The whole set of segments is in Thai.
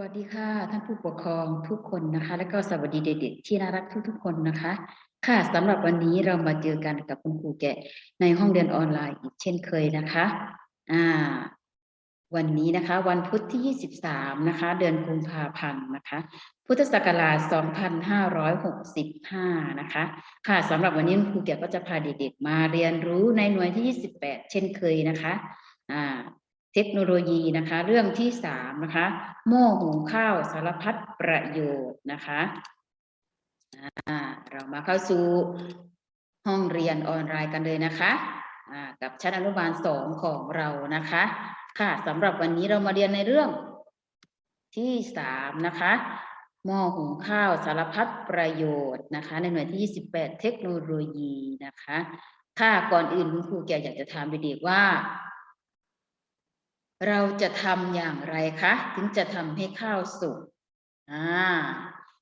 วัสดีค่ะ ท่านผู้ปกครองทุกคนนะคะ และก็สวัสดีเด็กๆที่น่ารักทุกๆคนนะคะ ค่ะสำหรับวันนี้เรามาเจอกันกับคุณครูแกะในห้องเรียนออนไลน์อีกเช่นเคยนะคะอ่าวันนี้นะคะ วันพุธที่ 23 นะคะ เดือนกุมภาพันธ์นะคะ พุทธศักราช 2565 นะคะ ค่ะสำหรับวันนี้คุณครูแกะก็จะพาเด็กๆมาเรียนรู้ในหน่วยที่ 28 เช่นเคยนะคะอ่า เทคโนโลยีนะคะ เรื่องที่สามนะคะหม้อหุงข้าวสารพัดประโยชน์นะคะอ่าเรามาเข้าสู่ห้องเรียนออนไลน์กันเลยนะคะอ่ากับชั้นอนุบาลสองของเรานะคะ ค่ะสำหรับวันนี้เรามาเรียนในเรื่องที่สามนะคะหม้อหุงข้าวสารพัดประโยชน์นะคะ ในหน่วยที่ 28 เทคโนโลยีนะคะ ค่ะก่อนอื่นคุณครูแกอยากจะถามเด็กๆว่า เราจะทำอย่างไรคะ ถึงจะทำให้ข้าวสุกอ่า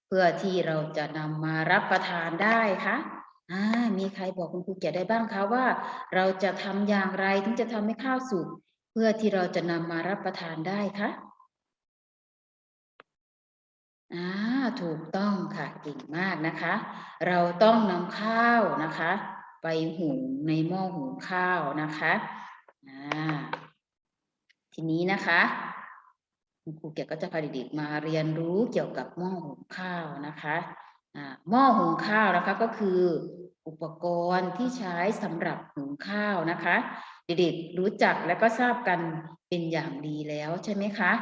เพื่อที่เราจะนำมารับประทานได้คะอ่ามีใครบอกคุณครูแก่ได้บ้างคะว่า เราจะทำอย่างไรถึงจะทำให้ข้าวสุกเพื่อที่เราจะนำมารับประทานได้คะอ่าถูกต้องค่ะเก่งมากนะคะ เราต้องนำข้าวนะคะ ไปหุงในหม้อหุงข้าวนะคะอ่า ทีนี้นะคะคุณครูเกียรก็จะพาเด็กๆมาเรียนรู้เกี่ยวกับหม้อหุงข้าวนะคะหม้อหุงข้าวนะคะก็คืออุปกรณ์ที่ใช้สำหรับหุงข้าวนะคะ เด็กๆรู้จักและก็ทราบกันเป็นอย่างดีแล้วใช่ไหมคะ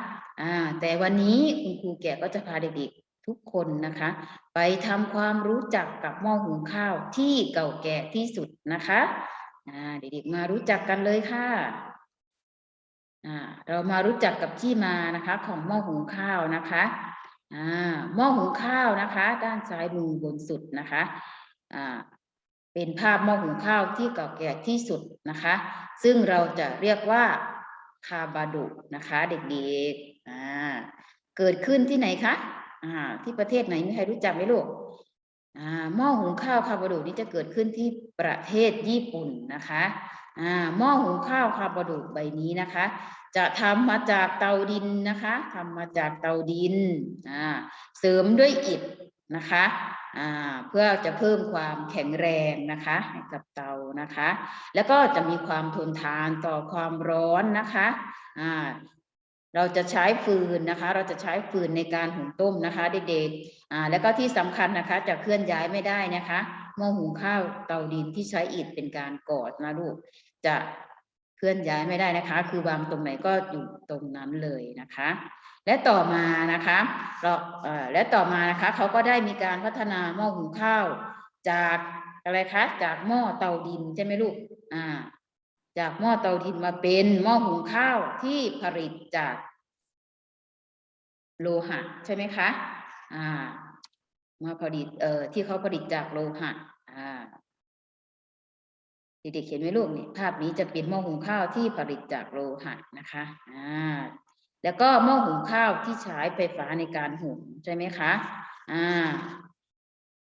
แต่วันนี้คุณครูแก่ก็จะพาเด็กๆทุกคนนะคะ ไปทำความรู้จักกับหม้อหุงข้าวที่เก่าแก่ที่สุดนะคะเด็กๆมารู้จักกันเลยค่ะ เรามารู้จักกับที่มานะคะของหม้อหุงข้าวนะคะหม้อหุงข้าวนะคะ ด้านซ้ายมือบนสุดนะคะเป็นภาพหม้อหุงข้าวที่เก่าแก่ที่สุดนะคะ ซึ่งเราจะเรียกว่าคาบาดุนะคะเด็กๆเกิดขึ้นที่ไหนคะที่ประเทศไหนมีใครรู้จักไหมลูกหม้อหุงข้าวคาบาดุนี้จะเกิดขึ้นที่ประเทศญี่ปุ่นนะคะ หม้อหุงข้าวคาร์บาดุใบนี้นะคะ จะทำมาจากเตาดินนะคะทำมาจากเตาดินเสริมด้วยอิฐนะคะเพื่อจะเพิ่มความแข็งแรงนะคะให้กับเตานะคะ แล้วก็จะมีความทนทานต่อความร้อนนะคะเราจะใช้ฟืนนะคะ เราจะใช้ฟืนในการหุงต้มนะคะเด็กๆแล้วก็ที่สำคัญนะคะจะเคลื่อนย้ายไม่ได้นะคะ หม้อหุงข้าวเตาดินที่ใช้อิฐเป็นการกอดนะลูกจะเคลื่อนย้ายไม่ได้นะคะ คือวางตรงไหนก็อยู่ตรงนั้นเลยนะคะ และต่อมานะคะเราเและต่อมานะคะเขาก็ได้มีการพัฒนาหม้อหุงข้าว จากอะไรคะจากหม้อเตาดินใช่ไหมลูกอ่าจากหม้อเตาดินมาเป็นหม้อหุงข้าวที่ผลิตจากโลหะใช่ไหมคะ อ่า มาผลิตเอ่อที่เขาผลิตจากโลหะอ่าเด็กๆเห็นไหมลูกนี่ภาพนี้จะเป็นหม้อหุงข้าวที่ผลิตจากโลหะนะคะอ่าแล้วก็หม้อหุงข้าวที่ใช้ไฟฟ้าในการหุงใช่ไหมคะอ่า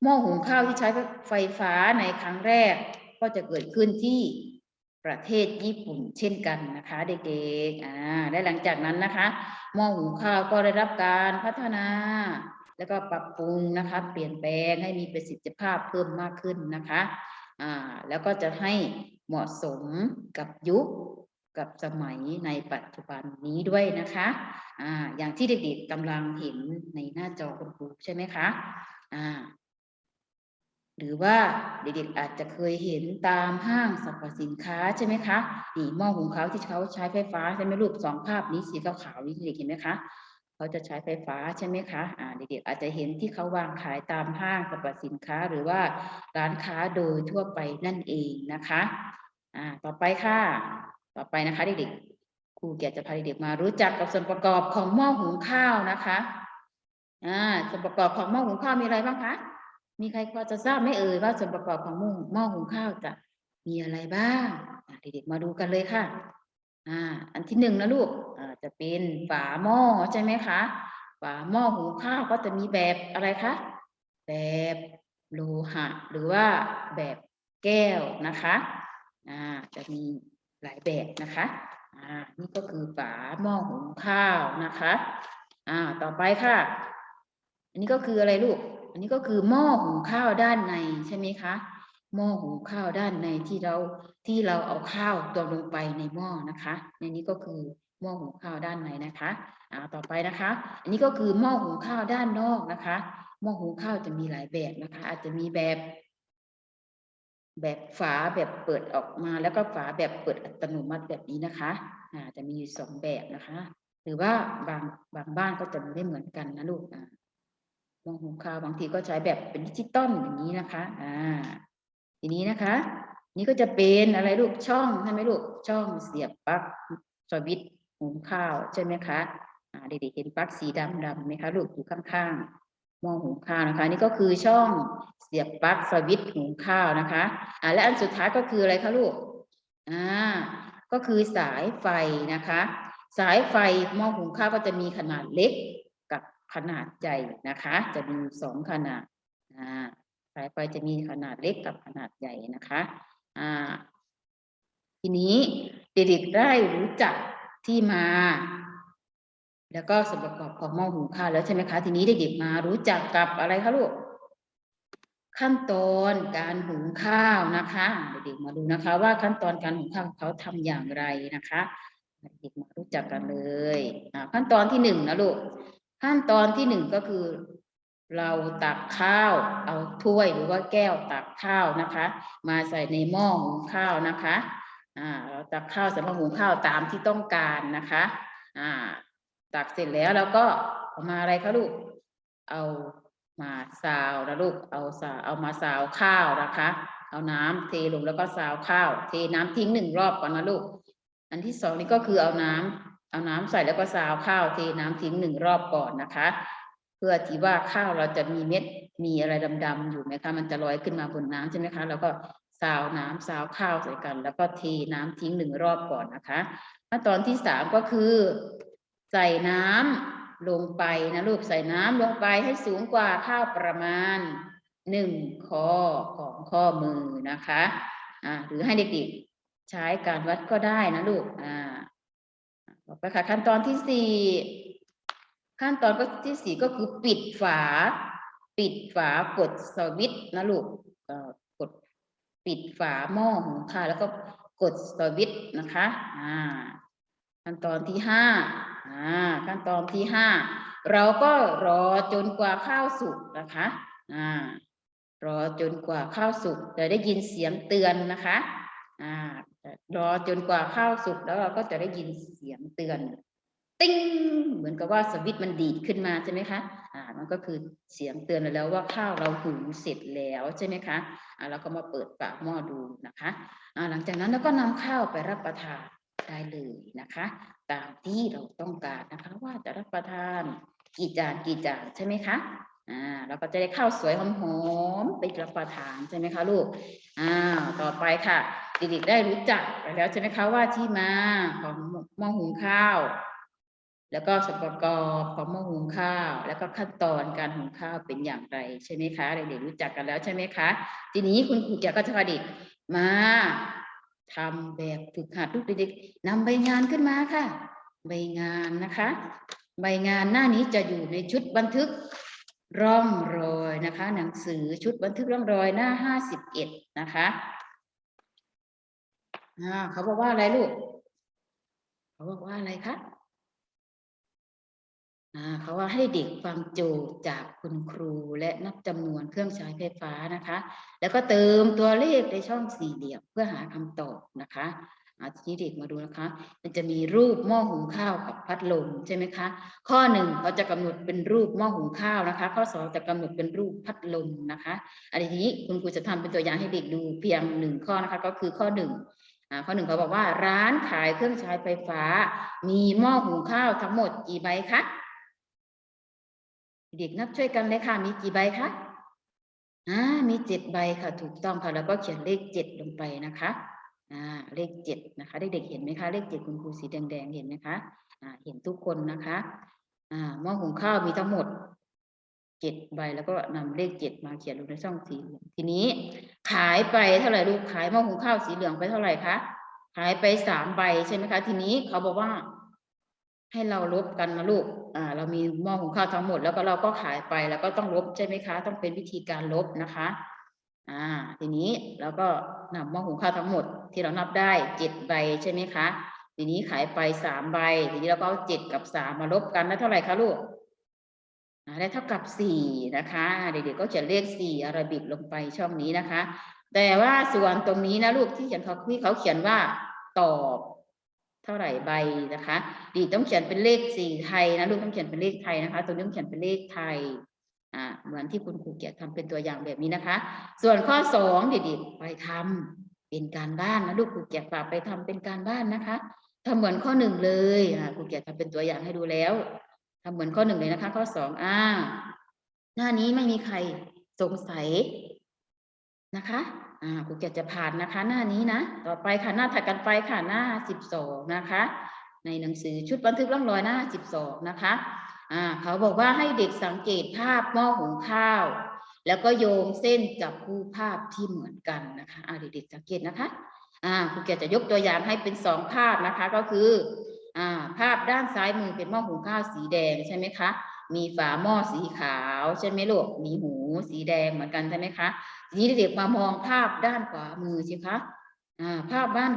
หม้อหุงข้าวที่ใช้ไฟฟ้าในครั้งแรก ก็จะเกิดขึ้นที่ประเทศญี่ปุ่นเช่นกันนะคะเด็กๆอ่าและหลังจากนั้นนะคะหม้อหุงข้าวก็ได้รับการพัฒนา แล้วก็ปรับปรุงนะคะเปลี่ยนแปลงให้มีประสิทธิภาพเพิ่มมากขึ้นนะคะอ่าแล้วก็จะให้เหมาะสมกับยุคกับสมัยในปัจจุบันนี้ด้วยนะคะอ่าอย่างที่เด็กๆกำลังเห็นในหน้าจอคุณครูใช่ไหมคะอ่าหรือว่าเด็กๆอาจจะเคยเห็นตามห้างสรรพสินค้าใช่ไหมคะนี่หม้อหุงข้าวที่เขาใช้ไฟฟ้าใช่ไหมลูกสองภาพนี้สีขาวๆนี่เด็กเห็นไหมคะ เขาจะใช้ไฟฟ้าใช่ไหมคะอ่าเด็กๆอาจจะเห็นที่เขาวางขายตามห้างสรรพสินค้าหรือว่าร้านค้าโดยทั่วไปนั่นเองนะคะอ่าต่อไปค่ะ ต่อไปนะคะเด็กๆครูเกียรติจะพาเด็กๆมารู้จักกับส่วนประกอบของหม้อหุงข้าวนะคะอ่าส่วนประกอบของหม้อหุงข้าวมีอะไรบ้างคะมีใครพอจะทราบไหมเอ่ยว่าส่วนประกอบของหม้อหม้อหุงข้าวจะมีอะไรบ้างเด็กๆมาดูกันเลยค่ะ อ่าอันที่หนึ่งนะลูกอ่าจะเป็นฝาหม้อใช่ไหมคะฝาหม้อหุงข้าวก็จะมีแบบอะไรคะ แบบโลหะ หรือว่าแบบแก้วนะคะอ่าจะมีหลายแบบนะคะอ่านี่ก็คือฝาหม้อหุงข้าวนะคะอ่าต่อไปค่ะ อันนี้ก็คืออะไรลูก อันนี้ก็คือหม้อหุงข้าวด้านในใช่ไหมคะ หม้อหุงข้าวด้านในที่เราที่เราเอาข้าวตัวลงไปในหม้อนะคะ ในนี้ก็คือหม้อหุงข้าวด้านในนะคะอ่าต่อไปนะคะ อันนี้ก็คือหม้อหุงข้าวด้านนอกนะคะหม้อหุงข้าวจะมีหลายแบบนะคะ อาจจะมีแบบ แบบฝาแบบเปิดออกมา แล้วก็ฝาแบบเปิดอัตโนมัติแบบนี้นะคะอ่าจะมีอยู่สองแบบนะคะ หรือว่าบางบางบ้านก็จะไม่เหมือนกันนะลูกอ่าหม้อหุงข้าวบางทีก็ใช้แบบเป็นดิจิตอลอย่างนี้นะคะอ่า นี้นะคะ นี่ก็จะเป็นอะไรลูกช่องใช่ไหมลูกช่องเสียบปลั๊กสวิตหุงข้าวใช่ไหมคะอ่าเด็กๆเห็นปลั๊กสีดำดำไหมคะลูกอยู่ข้างๆม้อหุงข้าวนะคะ นี่ก็คือช่องเสียบปลั๊กสวิตหุงข้าวนะคะอ่าและอันสุดท้ายก็คืออะไรคะลูกอ่าก็คือสายไฟนะคะ สายไฟหม้อหุงข้าวก็จะมีขนาดเล็กกับขนาดใหญ่นะคะ จะมีสองขนาดอ่า สายไฟจะมีขนาดเล็กกับขนาดใหญ่นะคะอ่าทีนี้เด็กๆได้รู้จักที่มา แล้วก็ส่วนประกอบของหม้อหุงข้าวแล้วใช่ไหมคะ ทีนี้เด็กๆมารู้จักกับอะไรคะลูกขั้นตอนการหุงข้าวนะคะเด็กๆมาดูนะคะ ว่าขั้นตอนการหุงข้าวเขาทำอย่างไรนะคะเด็กๆมารู้จักกันเลยขั้นตอนที่หนึ่งนะลูกขั้นตอนที่หนึ่งก็คือ เราตักข้าวเอาถ้วยหรือว่าแก้วตักข้าวนะคะ มาใส่ในหม้อหุงข้าวนะคะอ่าเราตักข้าวสำหรับหุงข้าวตามที่ต้องการนะคะอ่าตักเสร็จแล้วเราก็เอามาอะไรคะลูกเอามาซาวนะลูกเอาสาเอามาซาวข้าวนะคะ เอาน้ำเทลงแล้วก็ซาวข้าว เทน้ำทิ้งหนึ่งรอบก่อนนะลูก อันที่สองนี่ก็คือเอาน้ำเอาน้ำใส่แล้วก็ซาวข้าว เทน้ำทิ้งหนึ่งรอบก่อนนะคะ เพื่อที่ว่าข้าวเราจะมีเม็ดมีอะไรดำๆอยู่ไหมคะมันจะลอยขึ้นมาบนน้ำใช่ไหมคะแล้วก็ซาวน้ำซาวข้าวใส่กัน แล้วก็เทน้ำทิ้งหนึ่งรอบก่อนนะคะขั้นตอนที่สามก็คือ ใส่น้ำลงไปนะลูกใส่น้ำลงไปให้สูงกว่าข้าวประมาณหนึ่งข้อของข้อมือนะคะอ่าหรือให้เด็กๆใช้การวัดก็ได้นะลูกอ่าต่อไปค่ะขั้นตอนที่สี่ ขั้นตอนก็ที่สี่ก็คือปิดฝา ปิดฝากดสวิตช์นะลูกกดปิดฝาหม้อหุงข้าวแล้วก็กดสวิตช์นะคะอ่าขั้นตอนที่ห้าอ่าขั้นตอนที่ห้าเราก็รอจนกว่าข้าวสุกนะคะอ่ารอจนกว่าข้าวสุกจะได้ยินเสียงเตือนนะคะอ่ารอจนกว่าข้าวสุกแล้วเราก็จะได้ยินเสียงเตือน ติ้งเหมือนกับว่าสวิตมันดีดขึ้นมาใช่ไหมคะอ่ามันก็คือเสียงเตือนเราแล้วว่าข้าวเราหุงเสร็จแล้วใช่ไหมคะอ่าเราก็มาเปิดฝาหม้อดูนะคะอ่าหลังจากนั้นเราก็นำข้าวไปรับประทานได้เลยนะคะ ตามที่เราต้องการนะคะว่าจะรับประทานกี่จานกี่จานใช่ไหมคะอ่าเราก็จะได้ข้าวสวยหอมๆไปรับประทานใช่ไหมคะลูกอ่าต่อไปค่ะเด็กๆได้รู้จักไปแล้วใช่ไหมคะว่าที่มาของหม้อหุงข้าว แล้วก็ส่วนประกอบของหม้อหุงข้าว แล้วก็ขั้นตอนการหุงข้าวเป็นอย่างไรใช่ไหมคะเด็กๆรู้จักกันแล้วใช่ไหมคะ ทีนี้คุณครูจะก็จะพาเด็กมาทำแบบฝึกหัดลูกเด็กๆนำใบงานขึ้นมาค่ะ ใบงานนะคะ ใบงานหน้านี้จะอยู่ในชุดบันทึกร่องรอยนะคะ หนังสือชุดบันทึกร่องรอยหน้าห้าสิบเอ็ดนะคะอ่าเขาบอกว่าอะไรลูก เขาบอกว่าอะไรคะ เขาว่าให้เด็กฟังโจทย์จากคุณครูและนับจำนวนเครื่องใช้ไฟฟ้านะคะ แล้วก็เติมตัวเลขในช่องสี่เหลี่ยมเพื่อหาคำตอบนะคะอาทีนี้เด็กมาดูนะคะ มันจะมีรูปหม้อหุงข้าวกับพัดลมใช่ไหมคะ ข้อหนึ่งเขาจะกำหนดเป็นรูปหม้อหุงข้าวนะคะ ข้อสองจะกำหนดเป็นรูปพัดลมนะคะอันนี้คุณครูจะทำเป็นตัวอย่างให้เด็กดูเพียงหนึ่งข้อนะคะ ก็คือข้อหนึ่งข้อหนึ่งเขาบอกว่าร้านขายเครื่องใช้ไฟฟ้า มีหม้อหุงข้าวทั้งหมดกี่ใบคะ เด็กนับช่วยกันเลยค่ะ มีกี่ใบคะอ่ามีเจ็ดใบค่ะ ถูกต้องค่ะ แล้วก็เขียนเลขเจ็ดลงไปนะคะอ่าเลขเจ็ดนะคะเด็กๆเห็นไหมคะ เลขเจ็ดคุณครูสีแดงๆเห็นไหมคะอ่าเห็นทุกคนนะคะอ่าหม้อหุงข้าวมีทั้งหมดเจ็ดใบแล้วก็นำเลขเจ็ดมาเขียนลงในช่องสีเหลืองทีนี้ ขายไปเท่าไหร่ลูกขายหม้อหุงข้าวสีเหลืองไปเท่าไหร่คะขายไปสามใบใช่ไหมคะ ทีนี้เขาบอกว่า ให้เราลบกันนะลูก อ่า เรามีหม้อหุงข้าวทั้งหมด แล้วก็เราก็ขายไปแล้วก็ต้องลบใช่ไหมคะ ต้องเป็นวิธีการลบนะคะ อ่า ทีนี้เราก็นำหม้อหุงข้าวทั้งหมด ที่เรานับได้เจ็ดใบใช่ไหมคะ ทีนี้ขายไปสามใบ ทีนี้เราก็เอาเจ็ดกับสามมาลบกันได้เท่าไหร่คะลูกได้เท่ากับสี่นะคะ เด็กๆก็เขียนเลขสี่อาราบิกลงไปช่องนี้นะคะ แต่ว่าส่วนตรงนี้นะลูกที่เขียนเขาที่เขาเขียนว่าตอบ เท่าไหร่ใบนะคะดีต้องเขียนเป็นเลขสี่ไทยนะลูกต้องเขียนเป็นเลขไทยนะคะ ตัวนี้ต้องเขียนเป็นเลขไทยอ่าเหมือนที่คุณครูเกียรติทำเป็นตัวอย่างแบบนี้นะคะ ส่วนข้อสองเด็กๆไปทำเป็นการบ้านนะลูกครูเกียรติฝากไปทำเป็นการบ้านนะคะทำเหมือนข้อหนึ่งเลยอ่าครูเกียรติทำเป็นตัวอย่างให้ดูแล้วทำเหมือนข้อหนึ่งเลยนะคะ ข้อสองอ่าหน้านี้ไม่มีใครสงสัยนะคะ อ่าครูเกียรติจะผ่านนะคะ หน้านี้นะ ต่อไปค่ะหน้าถัดกันไปค่ะหน้าสิบสองนะคะ ในหนังสือชุดบันทึกร่องรอยหน้าสิบสองนะคะอ่าเขาบอกว่าให้เด็กสังเกตภาพหม้อหุงข้าว แล้วก็โยงเส้นจับคู่ภาพที่เหมือนกันนะคะอ่าเด็กๆสังเกตนะคะอ่าครูเกียรติจะยกตัวอย่างให้เป็นสองภาพนะคะก็คืออ่าภาพด้านซ้ายมือเป็นหม้อหุงข้าวสีแดงใช่ไหมคะ มีฝาหม้อสีขาวใช่ไหมลูก มีหูสีแดงเหมือนกันใช่ไหมคะทีนี้เด็กมามองภาพด้านขวามือสิคะภาพบ้าน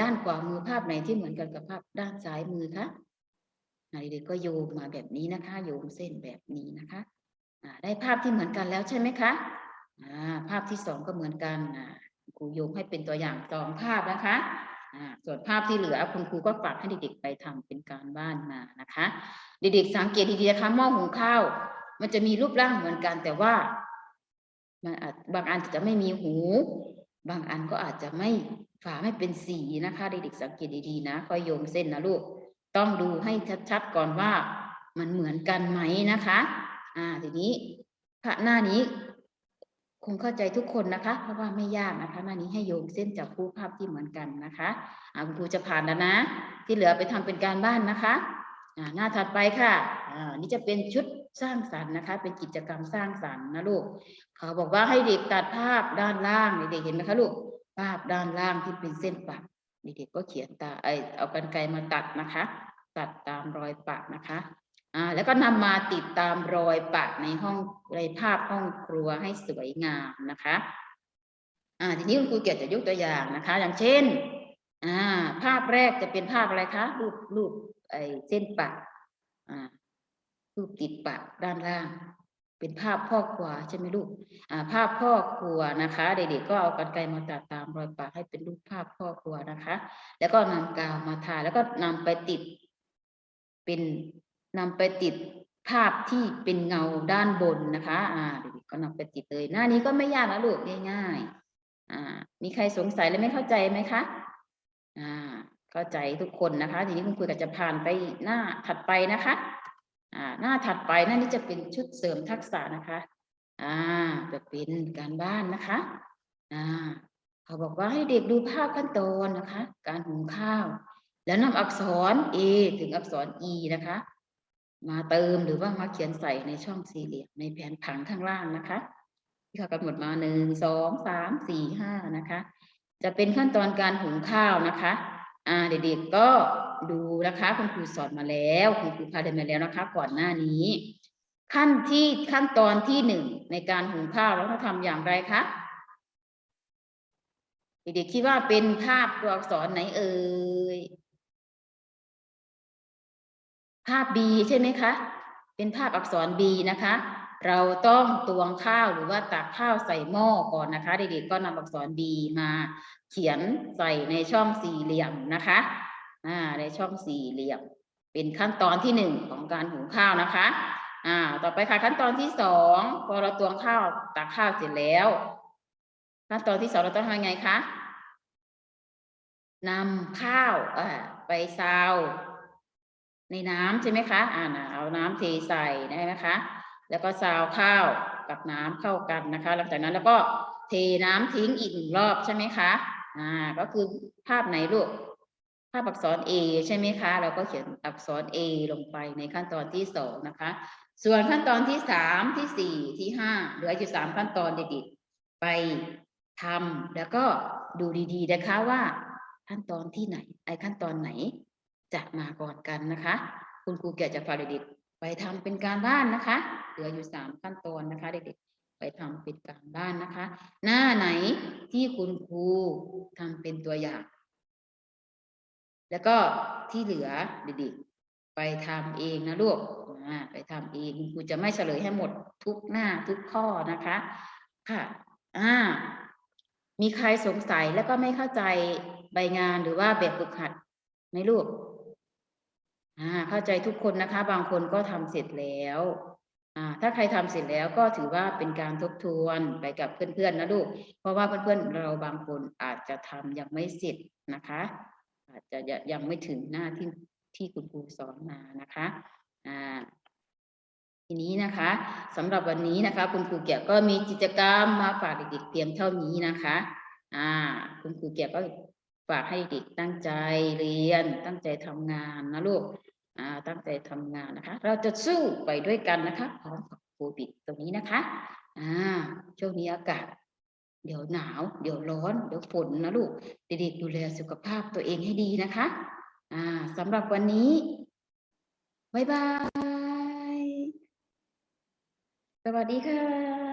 ด้านขวามือภาพไหนที่เหมือนกันกับภาพด้านซ้ายมือคะอ่เด็กก็โยงมาแบบนี้นะคะ โยงเส้นแบบนี้นะคะได้ภาพที่เหมือนกันแล้วใช่ไหมคะภาพที่สองก็เหมือนกันครูโยงให้เป็นตัวอย่างสองภาพนะคะ ส่วนภาพที่เหลือคุณครูก็ฝากให้เด็กๆไปทำเป็นการบ้านมานะคะ เด็กๆสังเกตดีๆนะคะหม้อหุงข้าว มันจะมีรูปร่างเหมือนกัน แต่ว่ามันอาจบางอันจะไม่มีหู บางอันก็อาจจะไม่ฝาไม่เป็นสีนะคะ เด็กๆสังเกตดีๆนะค่อยโยงเส้นนะลูกต้องดูให้ชัดๆก่อนว่ามันเหมือนกันไหมนะคะ อ่าทีนี้พระหน้านี้ คงเข้าใจทุกคนนะคะ เพราะว่าไม่ยากนะคะหน้านี้ให้โยงเส้นจับคู่ภาพที่เหมือนกันนะคะอ่าคุณครูจะผ่านแล้วนะ ที่เหลือไปทำเป็นการบ้านนะคะอ่าหน้าถัดไปค่ะอ่านี่จะเป็นชุดสร้างสรรค์นะคะ เป็นกิจกรรมสร้างสรรค์นะลูกเขาบอกว่าให้เด็กตัดภาพด้านล่างเด็กเห็นไหมคะลูกภาพด้านล่างที่เป็นเส้นปักเด็กก็เขียนตาไอเอากรรไกรมาตัดนะคะ ตัดตามรอยปักนะคะ อ่าแล้วก็นำมาติดตามรอยปักในห้องในภาพห้องครัวให้สวยงามนะคะอ่าทีนี้คุณครูเกียรติจะยกตัวอย่างนะคะ อย่างเช่นอ่าภาพแรกจะเป็นภาพอะไรคะรูปรูปไอเส้นปักอ่ารูปติดปักด้านล่าง เป็นภาพพ่อครัวใช่ไหมลูกอ่าภาพพ่อครัวนะคะ เด็กๆก็เอากรรไกรมาตัดตามรอยปักให้เป็นรูปภาพพ่อครัวนะคะ แล้วก็นำกาวมาทาแล้วก็นำไปติดเป็น นำไปติดภาพที่เป็นเงาด้านบนนะคะ อ่าเด็กๆก็นำไปติดเลย หน้านี้ก็ไม่ยากนะลูกง่ายๆ อ่า มีใครสงสัยและไม่เข้าใจไหมคะ อ่า เข้าใจทุกคนนะคะ ทีนี้คุณครูก็จะผ่านไปหน้าถัดไปนะคะ อ่า หน้าถัดไปหน้านี้จะเป็นชุดเสริมทักษะนะคะ อ่า จะเป็นการบ้านนะคะ อ่า เขาบอกว่าให้เด็กดูภาพขั้นตอนนะคะ การหุงข้าว แล้วนำอักษร A ถึงอักษร E นะคะ มาเติมหรือว่ามาเขียนใส่ในช่องสี่เหลี่ยมในแผนผังข้างล่างนะคะ ที่เขากำหนดมาหนึ่งสองสามสี่ห้านะคะ จะเป็นขั้นตอนการหุงข้าวนะคะอ่าเด็กๆก็ดูนะคะคุณครูสอนมาแล้วคุณครูพาเดินมาแล้วนะคะ ก่อนหน้านี้ ขั้นที่ขั้นตอนที่หนึ่งในการหุงข้าวเราต้องทำอย่างไรคะเด็กๆคิดว่าเป็นภาพตัวอักษรไหนเอ่ย ภาพ B ใช่ไหมคะ เป็นภาพอักษร B นะคะ เราต้องตวงข้าวหรือว่าตักข้าวใส่หม้อก่อนนะคะ เด็กๆก็นำอักษร B มาเขียนใส่ในช่องสี่เหลี่ยมนะคะอ่าในช่องสี่เหลี่ยม เป็นขั้นตอนที่หนึ่งของการหุงข้าวนะคะอ่าต่อไปค่ะขั้นตอนที่สองพอเราตวงข้าวตักข้าวเสร็จแล้ว ขั้นตอนที่สองเราต้องทำยังไงคะนำข้าวอ่าไปซาว ในน้ำใช่ไหมคะ อ่านะเอาน้ำเทใส่ได้ไหมคะ แล้วก็ซาวข้าวกับน้ำเข้ากันนะคะ หลังจากนั้นแล้วก็เทน้ำทิ้งอีกหนึ่งรอบใช่ไหมคะ อ่า ก็คือภาพไหนลูก ภาพอักษร A ใช่ไหมคะ เราก็เขียนอักษร A ลงไปในขั้นตอนที่สองนะคะ ส่วนขั้นตอนที่สามที่สี่ที่ห้าเหลืออยู่สามขั้นตอนเด็กๆไปทำแล้วก็ดูดีๆนะคะว่าขั้นตอนที่ไหน ไอขั้นตอนไหน จะมาก่อนกันนะคะ คุณครูแกจะพาเด็กๆไปทำเป็นการบ้านนะคะเหลืออยู่สามขั้นตอนนะคะเด็กๆไปทำเป็นการบ้านนะคะ หน้าไหนที่คุณครูทำเป็นตัวอย่าง แล้วก็ที่เหลือเด็กๆไปทำเองนะลูกไปทำเองคุณครูจะไม่เฉลยให้หมดทุกหน้าทุกข้อนะคะ ค่ะอ่ามีใครสงสัยแล้วก็ไม่เข้าใจใบงานหรือว่าแบบฝึกหัดไหมลูก อ่าเข้าใจทุกคนนะคะ บางคนก็ทำเสร็จแล้วอ่าถ้าใครทำเสร็จแล้วก็ถือว่าเป็นการทบทวนไปกับเพื่อนๆนะลูก เพราะว่าเพื่อนๆเราบางคนอาจจะทำยังไม่เสร็จนะคะ อาจจะยังไม่ถึงหน้าที่ที่คุณครูสอนมานะคะอ่าทีนี้นะคะสำหรับวันนี้นะคะ คุณครูเกียรติก็มีกิจกรรมมาฝากเด็กๆเพียงเท่านี้นะคะ อ่า คุณครูเกียรติก็ ฝากให้เด็กตั้งใจเรียน ตั้งใจทำงานนะลูกตั้งใจทำงานนะคะ เราจะสู้ไปด้วยกันนะคะพร้อมกับโควิดตรงนี้นะคะอ่าช่วงนี้อากาศ เดี๋ยวหนาว เดี๋ยวร้อน เดี๋ยวฝนนะลูก เด็กๆดูแลสุขภาพตัวเองให้ดีนะคะอ่าสำหรับวันนี้บ๊ายบาย สวัสดีค่ะ